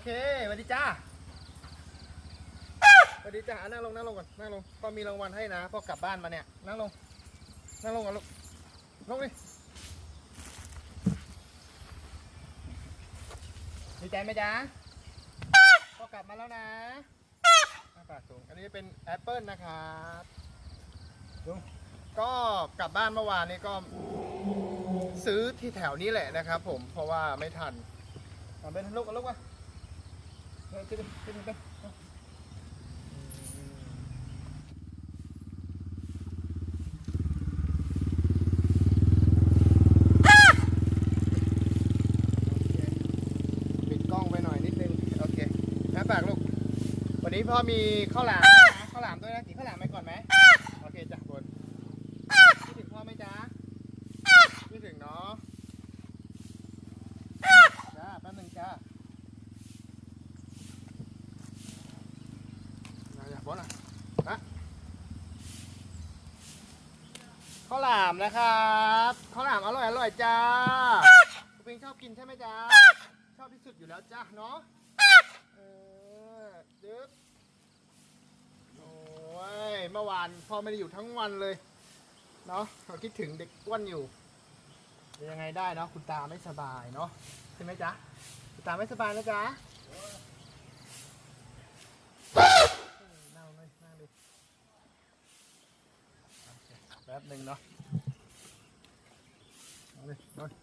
โอเคสวัสดีจ้าสวัสดีจ้านั่งลงนั่งลงก่อนนั่งลงพ่อมีรางวัลให้นะพ่อกลับบ้านมาเนี่ยนั่งลงนั่งลงก่อนลูกลงดิดีใจไหมจ๊ะพ่อกลับมาแล้วนะอะปากสูงอันนี้เป็นแอปเปิลนะครับดูก็กลับบ้านเมื่อวานนี้ก็ซื้อที่แถวนี้แหละนะครับผมเพราะว่าไม่ทันเอาเป็นลูกเอาลูกมาเออ ขึ้นขึ้นดิเอาอืมโอเคปิดกล้องไปหน่อยนิดนึงโอเคแม่ปากลูก วันนี้พ่อมีข้าวหลามนะข้าวหลามด้วยนะกินข้าวหลามไปก่อนไหมโอเคจ้ะบนคิดถึงพ่อไหมจ๊ะคิดถึงเนาะ จ้าแป๊บนึงจ้ามาอย่าบอสอะนะข้าว หลามนะครับข้าวหลามอร่อยอร่อยจ้าคุณปิงชอบกินใช่ไหมจ้าชอบที่สุดอยู่แล้วจ้าเนาะเออดึ๊บโอ้ยเมื่อวานพ่อไม่ได้อยู่ทั้งวันเลยเนาะเราคิดถึงเด็กอ้วนอยู่ยังไงได้เนาะคุณตาไม่สบายเนาะใช่ไหมจ๊ะคุณตาไม่สบายนะจ๊ะนั่งเลยนั่งดิโอเคแป๊บหนึ่งเนาะเอาเลยเอาเลย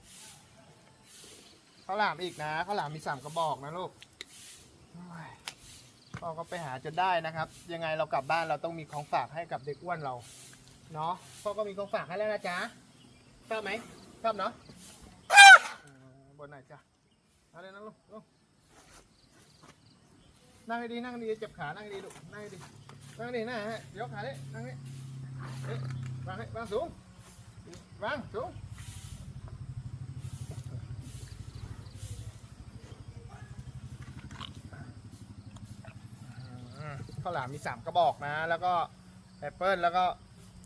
ข้าวหลามอีกนะข้าวหลามมีสามกระบอกนะลูกพ่อก็ไปหาจนได้นะครับ ยังไงเรากลับบ้านเราต้องมีของฝากให้กับเด็กอ้วนเรา เนาะพ่อก็มีของฝากให้แล้วนะจ๊ะชอบไหมชอบเนาะบนไหนจ๊ะเอาเลยนั่งลงลงนั่งให้ดีนั่งให้ดีเจ็บขานั่งให้ดีลูกนั่งให้ดีนั่งให้ดีนะฮะยกขาดินั่งให้ วางให้วางสูง วางสูงอืมข้าวหลามมีสามกระบอกนะ แล้วก็แอปเปิลแล้วก็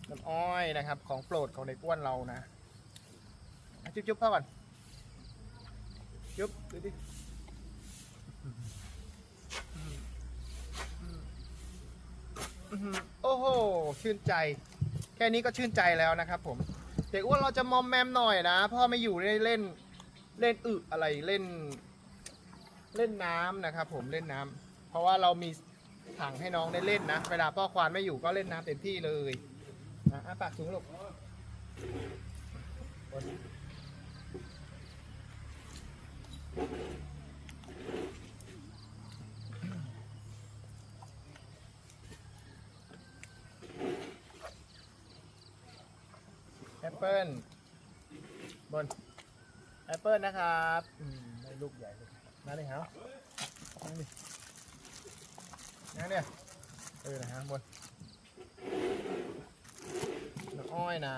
น้ำอ้อยนะครับ ของโปรดของในก้วนเรานะอะจุ๊บๆพ่อก่อน จุ๊บดูดิโอ้โห ชื่นใจ ค่นี้ก็ชื่นใจแล้วนะครับผมเด็กอ้วนเราจะมอมแมมหน่อยนะ พ่อไม่อยู่ได้เล่นเล่นอึอะไรเล่น เล่นน้ำนะครับ ผมเล่นน้ำเพราะว่าเรามีถังให้น้องได้เล่นนะ เวลาพ่อควานไม่อยู่ก็เล่นน้ำเต็มที่เลยนะอะปากสูงลูก ปเปิลบนแอปเปิลนะครับอืมได้ลูกใหญ่เลยนั่นเลยครับนั่นดินั่นเนี่ยเออนะฮะบนน้ำอ้อยนะ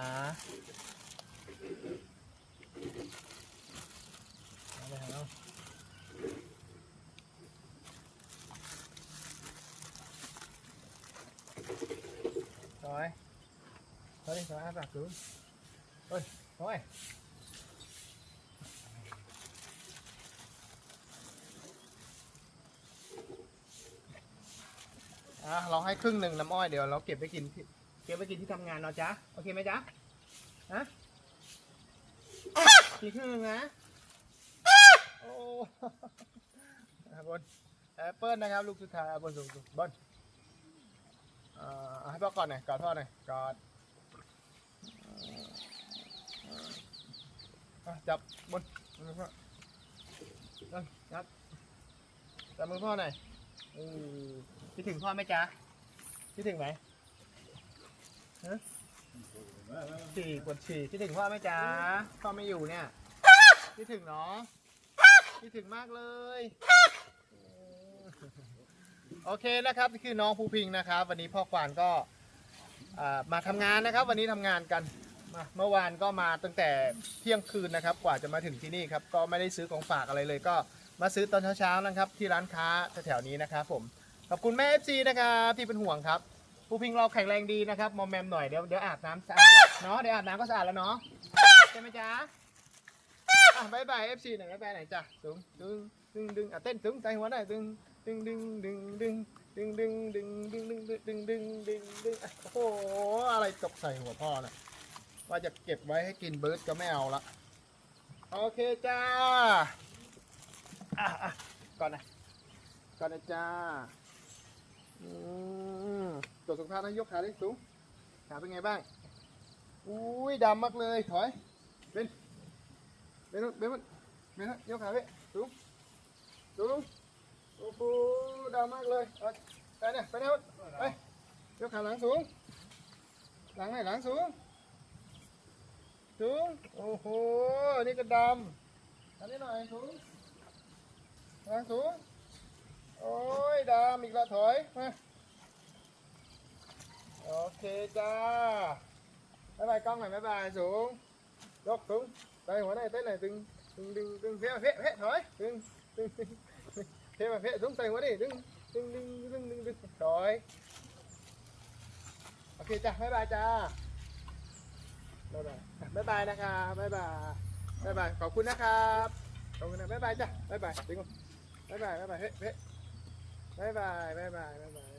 นั่นเลยครับซอยซอยดิซอยอาปากดู ฮ้ยโอ้ยอะเราให้ครึ่งหนึ่งน้ำอ้อยเดี๋ยวเราเก็บไปกินที่เก็บไปกินที่ทำงานเนาะจ๊ะโอเคไหมจ๊ะฮะกินครึ่งหนึ่งนะโอ้อะบนแอปเปิลนะครับลูกสุดท้ายอะบนสูงๆบนอ่าเอาให้พ่อก่อนหน่อยกอดพ่อหน่อยกอด จับบนมือพ่อจับจับมือพ่อหน่อยเออคิดถึงพ่อไหมจ๊ะคิดถึงไหมฮะฉี่ปวดฉี่คิดถึงพ่อไหมจ๊ะพ่อไม่อยู่เนี่ยคิดถึงเนาะคิดถึงมากเลย โอเคนะครับนี่คือน้องภูพิงนะครับ วันนี้พ่อควานก็มาทำงานนะครับ วันนี้ทำงานกัน มาเมื่อวานก็มาตั้งแต่เที่ยงคืนนะครับ กว่าจะมาถึงที่นี่ครับ ก็ไม่ได้ซื้อของฝากอะไรเลย ก็มาซื้อตอนเช้าๆนะครับ ที่ร้านค้าแถวๆนี้นะครับผม ขอบคุณแม่เอฟซีนะครับที่เป็นห่วงครับผู้พิงเราแข็งแรงดีนะครับ มอมแมมหน่อย เดี๋ยวเดี๋ยวอาบน้ำสะอาดเนาะ เดี๋ยวอาบน้ำก็สะอาดแล้วเนาะใช่ไหมจ๊ะอะบายบายเอฟซีหน่อยบายบายหน่อยจ้ะสูงสูงดึงดึงอะเต้นถึงใจหัวได้ดึงดึงดึงดึงดึงดึงดึงดึงดึงดึงดึงดึงดึงดึงดึงโอ้โหอะไรตกใส่หัวพ่อน่ะ ว่าจะเก็บไว้ให้กินเบิร์ดก็ไม่เอาละ โอเคจ้าอะอะก่อนนะ ก่อนนะจ้าอืมตรวจสุขภาพนะยกขาได้สูง ขาเป็นไงบ้าง อุ้ยดำมากเลย ถอยเป็นเป็นนู่นเป็นเป็นยกขาไปสูงสูงโอ้โหดำมากเลยไปเนี่ย ไปเนี่ยไปยกขาหลังสูง หลังไหนหลังสูง ถุงโอ้โหอันนี้ก็ดำอันนี้หน่อยถุงวางถุงโอ้ยดำอีกละถอยมาโอเคจ้าบายบายกล้องหน่อยบายบายสูงยกสูงไปหัว này tới này từng từng từng từng phía phía phía thôi từng từng thế mà phía xuống tay หัว đi từng từng từng từng từng thôi ok จ้าบายบายจ้า บ๊ายบายอะบ๊ายบายนะครับบ๊ายบายบ๊ายบายขอบคุณนะครับขอบคุณนะบ๊ายบายจ้ะบ๊ายบายถึงบ๊ายบายบ๊ายบายเฮ้ยเฮ้ยบ๊ายบายบ๊ายบายบ๊ายบาย